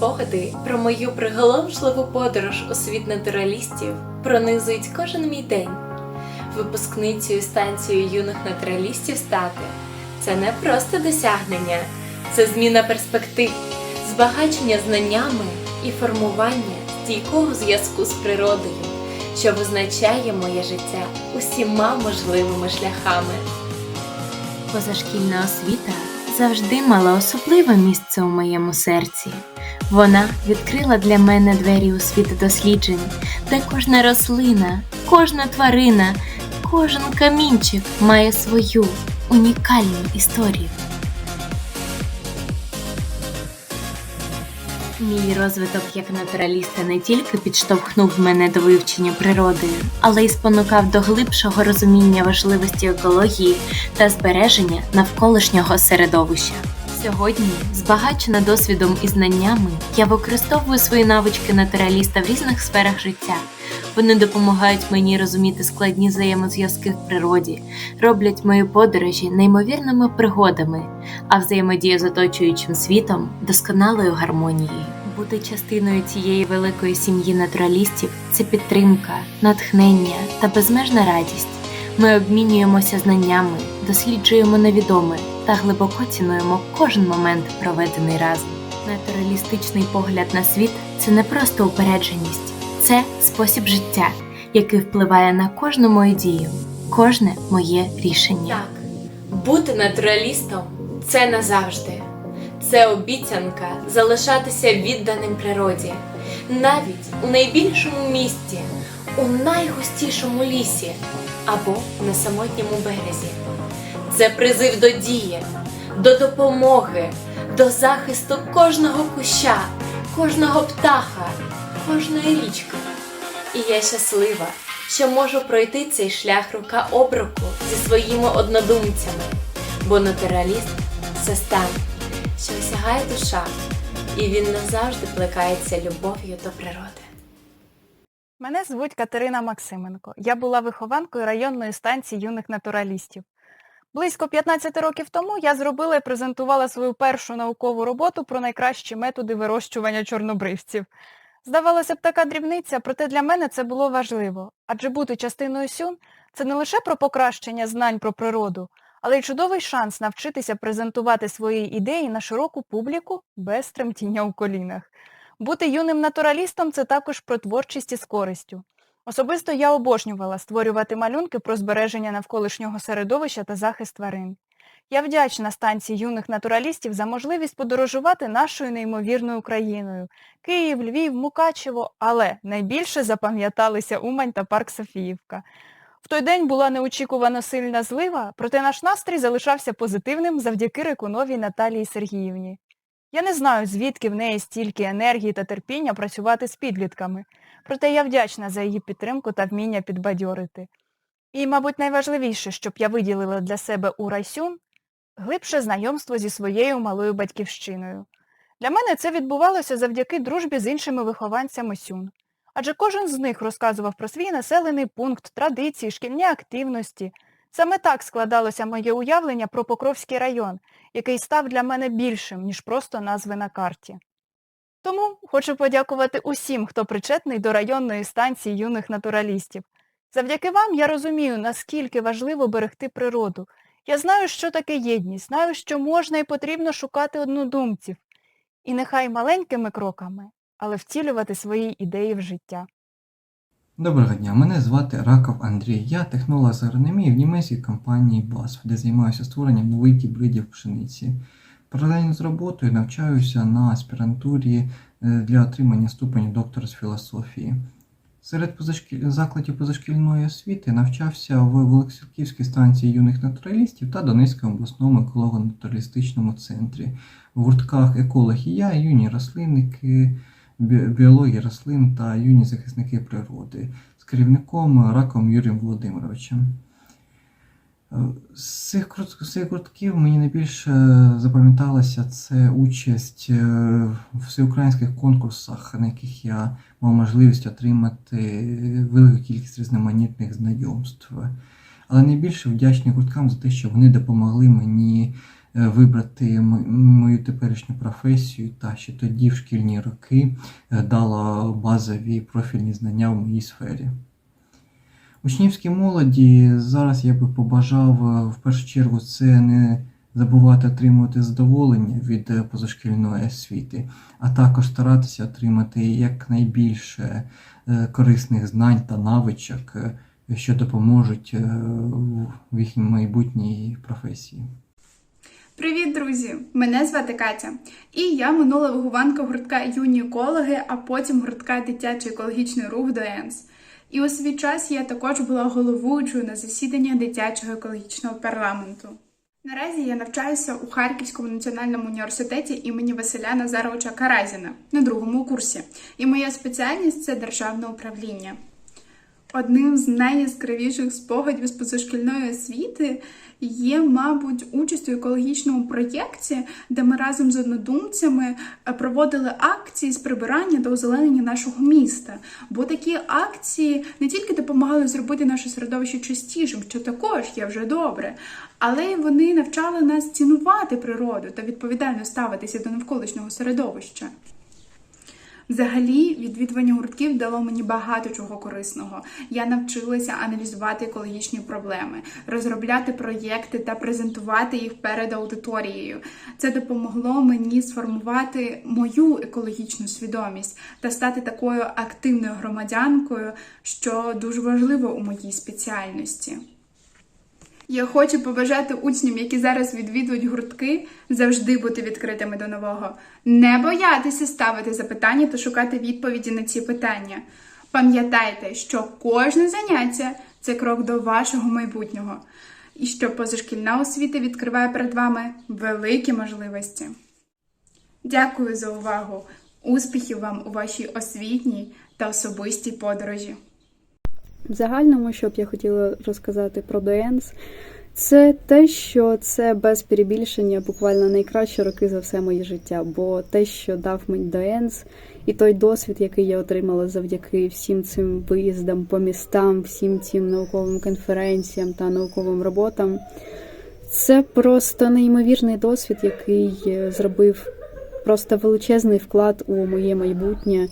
спогади про мою приголомшливу подорож у світ натуралістів пронизують кожен мій день. Випускницею станції юних натуралістів стати це не просто досягнення, це зміна перспектив, збагачення знаннями і формування стійкого зв'язку з природою, що визначає моє життя усіма можливими шляхами. Позашкільна освіта завжди мала особливе місце у моєму серці. Вона відкрила для мене двері у світ досліджень, де кожна рослина, кожна тварина, кожен камінчик має свою унікальну історію. Мій розвиток як натураліста не тільки підштовхнув мене до вивчення природи, але й спонукав до глибшого розуміння важливості екології та збереження навколишнього середовища. Сьогодні, збагачена досвідом і знаннями, я використовую свої навички натураліста в різних сферах життя. Вони допомагають мені розуміти складні взаємозв'язки в природі, роблять мої подорожі неймовірними пригодами, а взаємодія з оточуючим світом досконалою гармонією. Бути частиною цієї великої сім'ї натуралістів це підтримка, натхнення та безмежна радість. Ми обмінюємося знаннями, досліджуємо невідоме та глибоко цінуємо кожен момент, проведений разом. Натуралістичний погляд на світ це не просто упередженість, це спосіб життя, який впливає на кожну мою дію, кожне моє рішення. Так, бути натуралістом це назавжди. Це обіцянка залишатися відданим природі, навіть у найбільшому місті, у найгустішому лісі або на самотньому березі. Це призив до дії, до допомоги, до захисту кожного куща, кожного птаха, кожної річки. І я щаслива, що можу пройти цей шлях рука об руку зі своїми однодумцями, бо натураліст це стан, що осягає душа, і він назавжди плекається любов'ю до природи. Мене звуть Катерина Максименко. Я була вихованкою районної станції юних натуралістів. Близько 15 років тому я зробила і презентувала свою першу наукову роботу про найкращі методи вирощування чорнобривців. Здавалося б, така дрібниця, проте для мене це було важливо, адже бути частиною сюн – це не лише про покращення знань про природу, але й чудовий шанс навчитися презентувати свої ідеї на широку публіку без тремтіння у колінах. Бути юним натуралістом – це також про творчість із користю. Особисто я обожнювала створювати малюнки про збереження навколишнього середовища та захист тварин. Я вдячна станції юних натуралістів за можливість подорожувати нашою неймовірною країною. Київ, Львів, Мукачево, але найбільше запам'яталися Умань та парк Софіївка. В той день була неочікувано сильна злива, проте наш настрій залишався позитивним завдяки Рикуновій Наталії Сергіївні. Я не знаю, звідки в неї стільки енергії та терпіння працювати з підлітками, проте я вдячна за її підтримку та вміння підбадьорити. І, мабуть, найважливіше, щоб я виділила для себе у Райсюн, глибше знайомство зі своєю малою батьківщиною. Для мене це відбувалося завдяки дружбі з іншими вихованцями Сюн. Адже кожен з них розказував про свій населений пункт, традиції, шкільні активності. Саме так складалося моє уявлення про Покровський район, який став для мене більшим, ніж просто назви на карті. Тому хочу подякувати усім, хто причетний до районної станції юних натуралістів. Завдяки вам я розумію, наскільки важливо берегти природу. Я знаю, що таке єдність, знаю, що можна і потрібно шукати однодумців. І нехай маленькими кроками, але втілювати свої ідеї в життя. Доброго дня, мене звати Раков Андрій. Я технолог з агрономії в німецькій компанії BASF, де займаюся створенням нових гібридів пшениці. Паралельно з роботою навчаюся на аспірантурі е, для отримання ступеню доктора з філософії. Серед позашкіль... закладів позашкільної освіти навчався в Великосілківській станції юних натуралістів та Донецькому обласному еколого-натуралістичному центрі. В гуртках еколог і я, юні рослинники, біології рослин та юні захисники природи з керівником Раком Юрієм Володимировичем. Е, З цих, крут- з цих гуртків мені найбільше запам'яталася це участь е, в всеукраїнських конкурсах, на яких я мав можливість отримати велику кількість різноманітних знайомств. Але найбільше вдячний гурткам за те, що вони допомогли мені вибрати мою теперішню професію, та ще тоді, в шкільні роки, е, дала базові профільні знання в моїй сфері. Учнівській молоді зараз я би побажав е, в першу чергу це не забувати отримувати задоволення від е, позашкільної освіти, а також старатися отримати якнайбільше е, корисних знань та навичок, е, що допоможуть е, в їхній майбутній професії. Привіт, друзі! Мене звати Катя, і я минула вихованка гуртка юні екологи, а потім гуртка дитячий екологічний рух ДОЕНС. І у свій час я також була головуючою на засіданнях дитячого екологічного парламенту. Наразі я навчаюся у Харківському національному університеті імені Василя Назаровича Каразіна на другому курсі, і моя спеціальність це державне управління. Одним з найяскравіших спогадів з позашкільної освіти є, мабуть, участь у екологічному проєкті, де ми разом з однодумцями е, проводили акції з прибирання та озеленення нашого міста. Бо такі акції не тільки допомагали зробити наше середовище чистішим, що також є вже добре, але й вони навчали нас цінувати природу та відповідально ставитися до навколишнього середовища. Взагалі, відвідування гуртків дало мені багато чого корисного. Я навчилася аналізувати екологічні проблеми, розробляти проєкти та презентувати їх перед аудиторією. Це допомогло мені сформувати мою екологічну свідомість та стати такою активною громадянкою, що дуже важливо у моїй спеціальності. Я хочу побажати учням, які зараз відвідують гуртки, завжди бути відкритими до нового, не боятися ставити запитання та шукати відповіді на ці питання. Пам'ятайте, що кожне заняття це крок до вашого майбутнього, і що позашкільна освіта відкриває перед вами великі можливості. Дякую за увагу! Успіхів вам у вашій освітній та особистій подорожі! В загальному, що б я хотіла розказати про ДОЕНС, це те, що це без перебільшення буквально найкращі роки за все моє життя. Бо те, що дав мені ДОЕНС, і той досвід, який я отримала завдяки всім цим виїздам по містам, всім цим науковим конференціям та науковим роботам, це просто неймовірний досвід, який е, зробив просто величезний вклад у моє майбутнє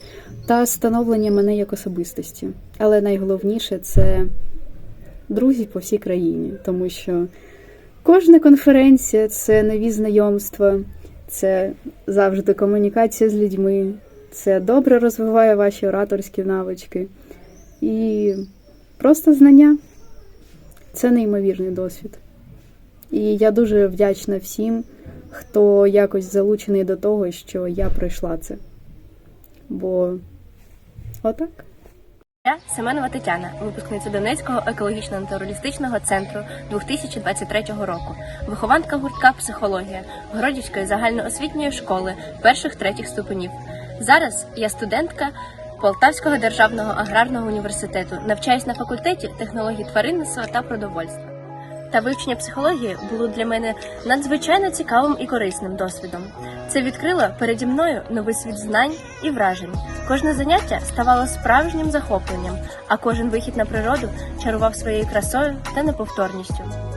та становлення мене як особистості. Але найголовніше це друзі по всій країні, тому що кожна конференція це нові знайомства, це завжди комунікація з людьми, це добре розвиває ваші ораторські навички і просто знання. Це неймовірний досвід. І я дуже вдячна всім, хто якось залучений до того, що я пройшла це. Бо отак. Я Семенова Тетяна, випускниця Донецького екологічно-натуралістичного центру 2023 року, вихованка гуртка психологія Городівської загальноосвітньої школи перших третіх ступенів. Зараз я студентка Полтавського державного аграрного університету, навчаюсь на факультеті технологій тваринництва та продовольства. Та вивчення психології було для мене надзвичайно цікавим і корисним досвідом. Це відкрило переді мною новий світ знань і вражень. Кожне заняття ставало справжнім захопленням, а кожен вихід на природу чарував своєю красою та неповторністю.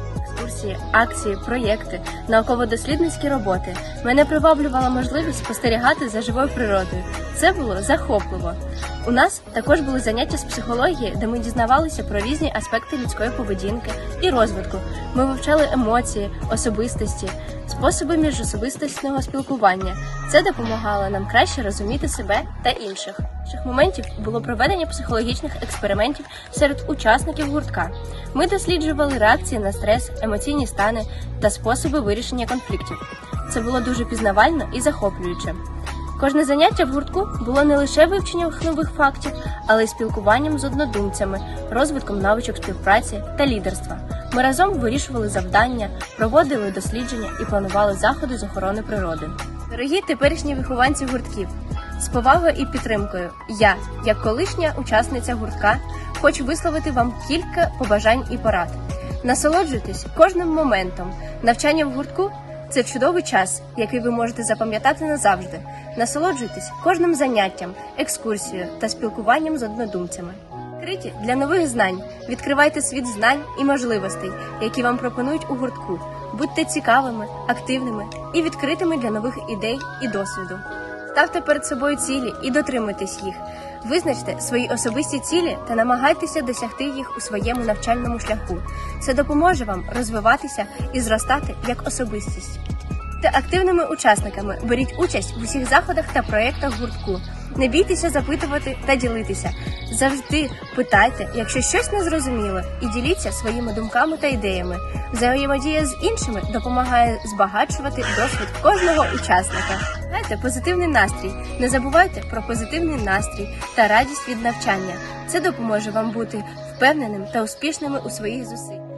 Екскурсії, акції, проєкти, науково-дослідницькі роботи мене приваблювала можливість спостерігати за живою природою. Це було захопливо. У нас також були заняття з психології, де ми дізнавалися про різні аспекти людської поведінки і розвитку. Ми вивчали емоції, особистості, способи міжособистісного спілкування. Це допомагало нам краще розуміти себе та інших. Інших моментів було проведення психологічних експериментів серед учасників гуртка. Ми досліджували реакції на стрес, емоційні стани та способи вирішення конфліктів. Це було дуже пізнавально і захоплююче. Кожне заняття в гуртку було не лише вивченням нових фактів, але й спілкуванням з однодумцями, розвитком навичок співпраці та лідерства. Ми разом вирішували завдання, проводили дослідження і планували заходи з охорони природи. Дорогі теперішні вихованці гуртків, з повагою і підтримкою, я, як колишня учасниця гуртка, хочу висловити вам кілька побажань і порад. Насолоджуйтесь кожним моментом. Навчання в гуртку це чудовий час, який ви можете запам'ятати назавжди. Насолоджуйтесь кожним заняттям, екскурсією та спілкуванням з однодумцями. Відкриті для нових знань, відкривайте світ знань і можливостей, які вам пропонують у гуртку. Будьте цікавими, активними і відкритими для нових ідей і досвіду. Ставте перед собою цілі і дотримуйтесь їх. Визначте свої особисті цілі та намагайтеся досягти їх у своєму навчальному шляху. Це допоможе вам розвиватися і зростати як особистість. Будьте активними учасниками, беріть участь в усіх заходах та проєктах гуртку. Не бійтеся запитувати та ділитися. Завжди питайте, якщо щось не зрозуміло, і діліться своїми думками та ідеями. Взаємодія з іншими допомагає збагачувати досвід кожного учасника. Майте позитивний настрій. Не забувайте про позитивний настрій та радість від навчання. Це допоможе вам бути впевненим та успішними у своїх зусиллях.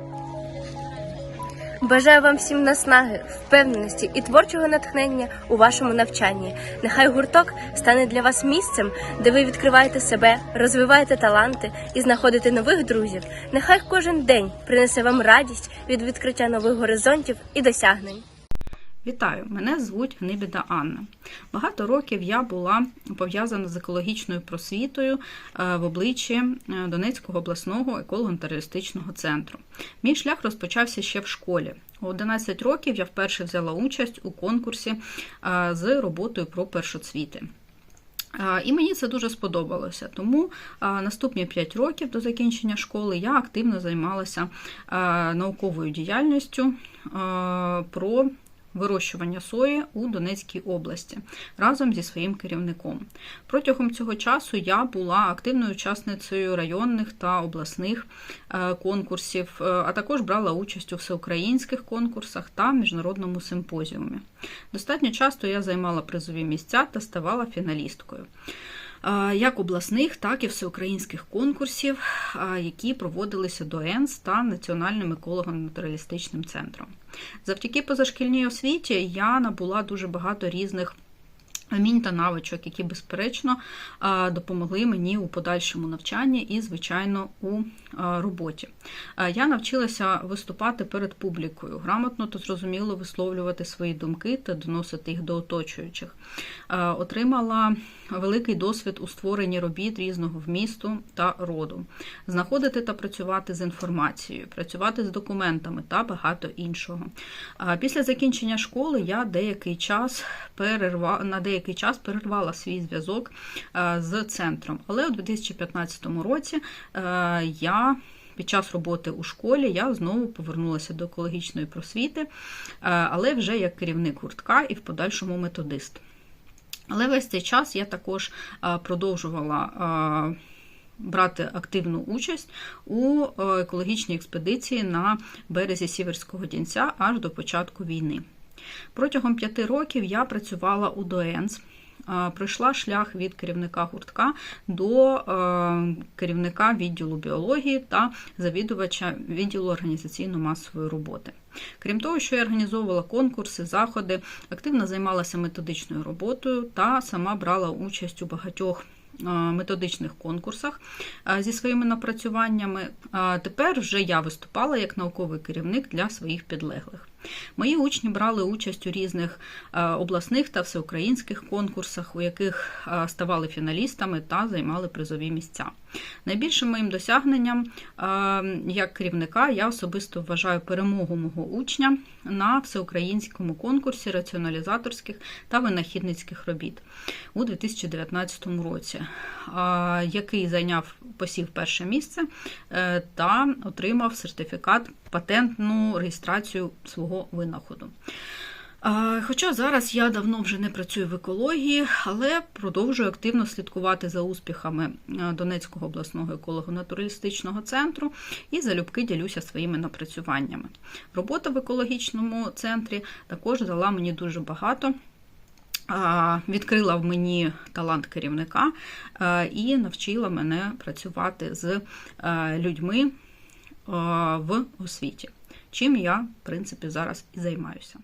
Бажаю вам всім наснаги, впевненості і творчого натхнення у вашому навчанні. Нехай гурток стане для вас місцем, де ви відкриваєте себе, розвиваєте таланти і знаходите нових друзів. Нехай кожен день принесе вам радість від відкриття нових горизонтів і досягнень. Вітаю, мене звуть Гнибіда Анна. Багато років я була пов'язана з екологічною просвітою е, в обличчі е, Донецького обласного еколого-терористичного центру. Мій шлях розпочався ще в школі. У 11 років я вперше взяла участь у конкурсі е, з роботою про першоцвіти. І мені це дуже сподобалося. Тому наступні 5 років до закінчення школи я активно займалася науковою діяльністю про вирощування сої у Донецькій області разом зі своїм керівником. Протягом цього часу я була активною учасницею районних та обласних е, конкурсів, е, а також брала участь у всеукраїнських конкурсах та міжнародному симпозіумі. Достатньо часто я займала призові місця та ставала фіналісткою. е, Як обласних, так і всеукраїнських конкурсів, які проводилися до ЕНС та Національним еколого-натуралістичним центром. Завдяки позашкільній освіті я набула дуже багато різних вмінь та навичок, які, безперечно, допомогли мені у подальшому навчанні і, звичайно, у роботі. Я навчилася виступати перед публікою, грамотно та зрозуміло висловлювати свої думки та доносити їх до оточуючих. Отримала великий досвід у створенні робіт різного вмісту та роду, знаходити та працювати з інформацією, працювати з документами та багато іншого. Після закінчення школи я деякий час перерва... на деякий час перервала свій зв'язок е, з центром. Але у 2015 році е, я під час роботи у школі я знову повернулася до екологічної просвіти, е, але вже як керівник гуртка і в подальшому методист. Але весь цей час я також продовжувала брати активну участь у екологічній експедиції на березі Сіверського Дінця аж до початку війни. Протягом п'яти років я працювала у ДОЕНС. е, Пройшла шлях від керівника гуртка до е, керівника відділу біології та завідувача відділу організаційно-масової роботи. Крім того, що я організовувала конкурси, заходи, активно займалася методичною роботою та сама брала участь у багатьох е, методичних конкурсах зі своїми напрацюваннями. Тепер вже я виступала як науковий керівник для своїх підлеглих. Мої учні брали участь у різних е, обласних та всеукраїнських конкурсах, у яких е, ставали фіналістами та займали призові місця. Найбільшим моїм досягненням е, як керівника я особисто вважаю перемогу мого учня на всеукраїнському конкурсі раціоналізаторських та винахідницьких робіт у 2019 році, який зайняв посів перше місце та отримав сертифікат патентну реєстрацію свого винаходу. Хоча зараз я давно вже не працюю в екології, але продовжую активно слідкувати за успіхами е, Донецького обласного еколого-натуралістичного центру і залюбки ділюся своїми напрацюваннями. Робота в екологічному центрі також дала мені дуже багато. Відкрила в мені талант керівника і навчила мене працювати з е, людьми е, в освіті, чим я, в принципі, зараз і займаюся.